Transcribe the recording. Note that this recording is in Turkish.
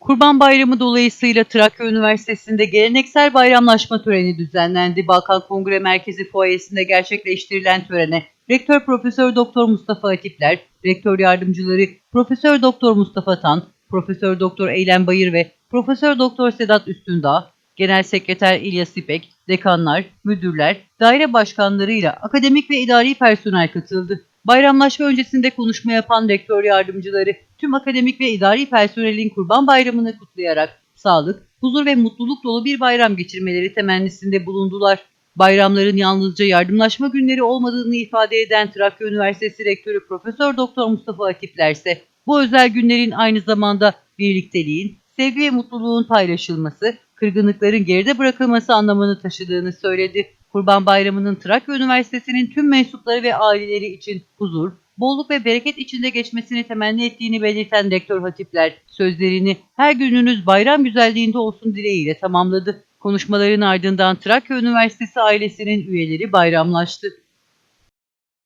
Kurban Bayramı dolayısıyla Trakya Üniversitesi'nde geleneksel bayramlaşma töreni düzenlendi. Balkan Kongre Merkezi fuayesinde gerçekleştirilen törene Rektör Profesör Doktor Mustafa Atipler, Rektör Yardımcıları Profesör Doktor Mustafa Tan, Profesör Doktor Eylem Bayır ve Profesör Doktor Sedat Üstündağ, Genel Sekreter İlyas İpek, dekanlar, müdürler, daire başkanlarıyla akademik ve idari personel katıldı. Bayramlaşma öncesinde konuşma yapan rektör yardımcıları tüm akademik ve idari personelin Kurban Bayramı'nı kutlayarak sağlık, huzur ve mutluluk dolu bir bayram geçirmeleri temennisinde bulundular. Bayramların yalnızca yardımlaşma günleri olmadığını ifade eden Trakya Üniversitesi Rektörü Profesör Doktor Mustafa Atipler ise bu özel günlerin aynı zamanda birlikteliğin, sevgi ve mutluluğun paylaşılması, kırgınlıkların geride bırakılması anlamını taşıdığını söyledi. Kurban Bayramı'nın Trakya Üniversitesi'nin tüm mensupları ve aileleri için huzur, bolluk ve bereket içinde geçmesini temenni ettiğini belirten Rektör Hatipler, sözlerini her gününüz bayram güzelliğinde olsun dileğiyle tamamladı. Konuşmaların ardından Trakya Üniversitesi ailesinin üyeleri bayramlaştı.